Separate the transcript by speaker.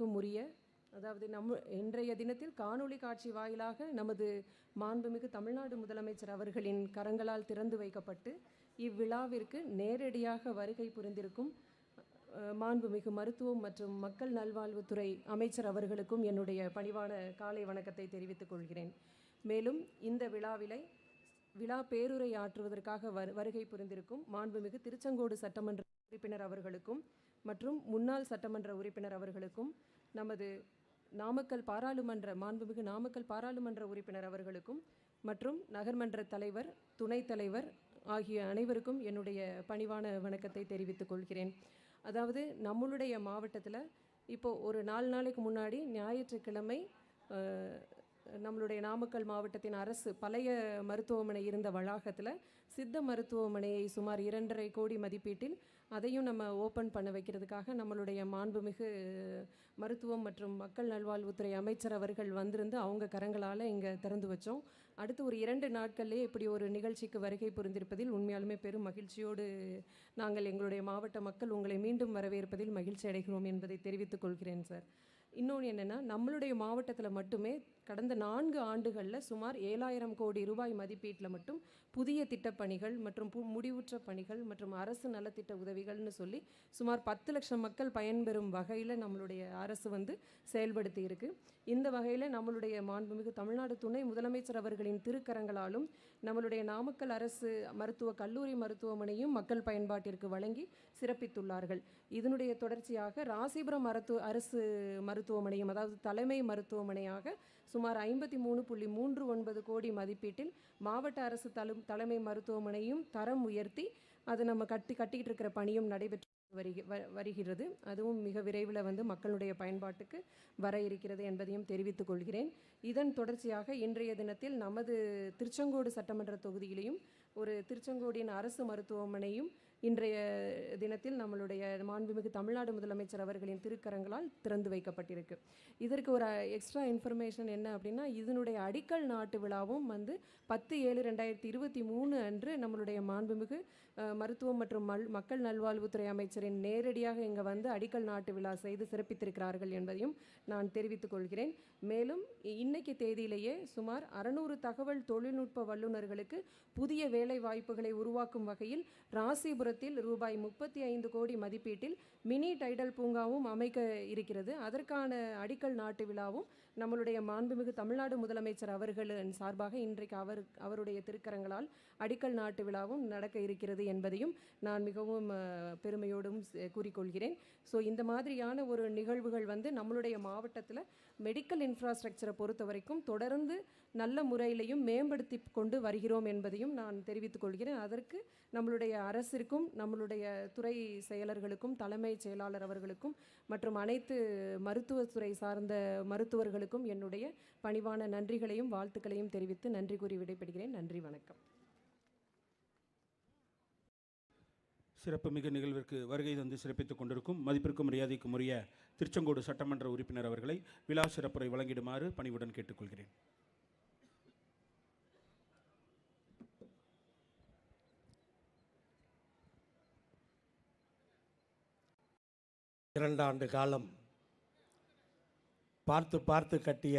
Speaker 1: மரியாதைக்கும் உரிய அதாவது நம் இன்றைய தினத்தில் காணொளி காட்சி வாயிலாக நமது மாண்புமிகு தமிழ்நாடு முதலமைச்சர் அவர்களின் கரங்களால் திறந்து வைக்கப்பட்டு இவ்விழாவிற்கு நேரடியாக வருகை புரிந்திருக்கும் மாண்புமிகு மருத்துவம் மற்றும் மக்கள் நல்வாழ்வுத்துறை அமைச்சர் அவர்களுக்கும் என்னுடைய பணிவான காலை வணக்கத்தை தெரிவித்துக் கொள்கிறேன். மேலும் இந்த விழாவிலை விழா பேருரை ஆற்றுவதற்காக வரு வருகை புரிந்திருக்கும் மாண்புமிகு திருச்செங்கோடு சட்டமன்ற உறுப்பினர் அவர்களுக்கும் மற்றும் முன்னாள் சட்டமன்ற உறுப்பினர் அவர்களுக்கும் நமது நாமக்கல் பாராளுமன்ற மாண்புமிகு நாமக்கல் பாராளுமன்ற உறுப்பினர் அவர்களுக்கும் மற்றும் நகர்மன்ற தலைவர் துணைத் தலைவர் ஆகிய அனைவருக்கும் என்னுடைய பணிவான வணக்கத்தை தெரிவித்துக் கொள்கிறேன். அதாவது நம்மளுடைய மாவட்டத்தில் இப்போ ஒரு நாலு நாளைக்கு முன்னாடி ஞாயிற்றுக்கிழமை நம்மளுடைய நாமக்கல் மாவட்டத்தின் அரசு பழைய மருத்துவமனை இருந்த வளாகத்தில் சித்த மருத்துவமனையை சுமார் இரண்டரை கோடி மதிப்பீட்டில் அதையும் நம்ம ஓப்பன் பண்ண வைக்கிறதுக்காக நம்மளுடைய மாண்புமிகு மருத்துவம் மற்றும் மக்கள் நல்வாழ்வுத்துறை அமைச்சர் அவர்கள் வந்திருந்து அவங்க கரங்களால் இங்கே திறந்து வச்சோம். அடுத்து ஒரு இரண்டு நாட்கள்லேயே இப்படி ஒரு நிகழ்ச்சிக்கு வருகை புரிந்திருப்பதில் உண்மையாலுமே பெரும் மகிழ்ச்சியோடு நாங்கள் எங்களுடைய மாவட்ட மக்கள் உங்களை மீண்டும் வரவேற்பதில் மகிழ்ச்சி அடைகிறோம் என்பதை தெரிவித்துக் கொள்கிறேன் சார். இன்னொன்று என்னென்னா நம்மளுடைய மாவட்டத்தில் மட்டுமே கடந்த நான்கு ஆண்டுகளில் சுமார் ஏழாயிரம் கோடி ரூபாய் மதிப்பீட்டில் மட்டும் புதிய திட்டப்பணிகள் மற்றும் பு- முடிவுற்ற பணிகள் மற்றும் அரசு நலத்திட்ட உதவிகள்னு சொல்லி சுமார் பத்து லட்சம் மக்கள் பயன்பெறும் வகையில் நம்மளுடைய அரசு வந்து செயல்படுத்தி இருக்கு. இந்த வகையில் நம்மளுடைய மாண்புமிகு தமிழ்நாடு துணை முதலமைச்சர் அவர்களின் திருக்கரங்களாலும் நம்மளுடைய நாமக்கல் அரசு மருத்துவ கல்லூரி மருத்துவமனையும் மக்கள் பயன்பாட்டிற்கு வழங்கி சிறப்பித்துள்ளார்கள். இதனுடைய தொடர்ச்சியாக ராசிபுரம் மருத்துவ அரசு மருத்துவ மருத்துவமனையும் அதாவது தலைமை மருத்துவமனையாக சுமார் ஐம்பத்தி மூணு புள்ளி மூன்று ஒன்பது கோடி மதிப்பீட்டில் மாவட்ட அரசு தலு தலைமை மருத்துவமனையும் தரம் உயர்த்தி அதை நம்ம கட்டி கட்டிக்கிட்டு இருக்கிற பணியும் நடைபெற்று வருகி வ- வருகிறது. அதுவும் மிக விரைவில் வந்து மக்களுடைய பயன்பாட்டுக்கு வர இருக்கிறது என்பதையும் தெரிவித்துக் கொள்கிறேன். இதன் தொடர்ச்சியாக இன்றைய தினத்தில் நமது திருச்செங்கோடு சட்டமன்ற தொகுதியிலையும் ஒரு திருச்செங்கோடின் அரசு மருத்துவமனையும் இன்றைய தினத்தில் நம்மளுடைய மாண்புமிகு தமிழ்நாடு முதலமைச்சர் அவர்களின் திருக்கரங்களால் திறந்து வைக்கப்பட்டிருக்கு. இதற்கு ஒரு எக்ஸ்ட்ரா இன்ஃபர்மேஷன் என்ன அப்படின்னா இதனுடைய அடிக்கல் நாட்டு விழாவும் வந்து பத்து ஏழு ரெண்டாயிரத்தி இருபத்தி மூணு அன்று நம்மளுடைய மாண்புமிகு மருத்துவம் மற்றும் மல் மக்கள் நல்வாழ்வுத்துறை அமைச்சரின் நேரடியாக இங்கே வந்து அடிக்கல் நாட்டு விழா செய்து சிறப்பித்திருக்கிறார்கள் என்பதையும் நான் தெரிவித்துக் கொள்கிறேன். மேலும் இ- இன்னைக்கு தேதியிலேயே சுமார் அறநூறு தகவல் தொழில்நுட்ப வல்லுநர்களுக்கு புதிய வேலை வாய்ப்புகளை உருவாக்கும் வகையில் ராசிபுரம் ராசிபுரத்தில் ரூபாய் முப்பத்தி ஐந்து கோடி மதிப்பீட்டில் மினி டைடல் பூங்காவும் அமைக்க இருக்கிறது. அதற்கான அடிக்கல் நாட்டு விழாவும் நம்மளுடைய மாண்புமிகு தமிழ்நாடு முதலமைச்சர் அவர்களின் சார்பாக இன்றைக்கு அவர் அவருடைய திருக்கரங்களால் அடிக்கல் நாட்டு விழாவும் நடக்க இருக்கிறது என்பதையும் நான் மிகவும் பெருமையோடும் கூறிக்கொள்கிறேன். ஸோ இந்த மாதிரியான ஒரு நிகழ்வுகள் வந்து நம்மளுடைய மாவட்டத்தில் மெடிக்கல் இன்ஃப்ராஸ்ட்ரக்சரை பொறுத்த வரைக்கும் தொடர்ந்து நல்ல முறையிலையும் மேம்படுத்தி கொண்டு வருகிறோம் என்பதையும் நான் தெரிவித்துக் கொள்கிறேன். அதற்கு நம்மளுடைய அரசிற்கும் நம்மளுடைய துறை செயலர்களுக்கும் தலைமை செயலாளர் அவர்களுக்கும் மற்றும் அனைத்து மருத்துவத்துறை சார்ந்த மருத்துவர்களுக்கும் என்னுடைய பணிவான நன்றிகளையும் வாழ்த்துக்களையும் தெரிவித்து நன்றி கூறி விடைபெறுகிறேன். நன்றி வணக்கம்.
Speaker 2: சிறப்புமிகு நிகழ்விற்கு வருகை தந்து சிறப்பித்துக் கொண்டிருக்கும் மதிப்பிற்கும் மரியாதைக்கும் உரிய திருச்செங்கோடு சட்டமன்ற உறுப்பினர் அவர்களை விழா சிறப்புரை வழங்கிடுமாறு பணிவுடன் கேட்டுக்கொள்கிறேன்.
Speaker 3: இரண்டாண்டு காலம் பார்த்து பார்த்து கட்டிய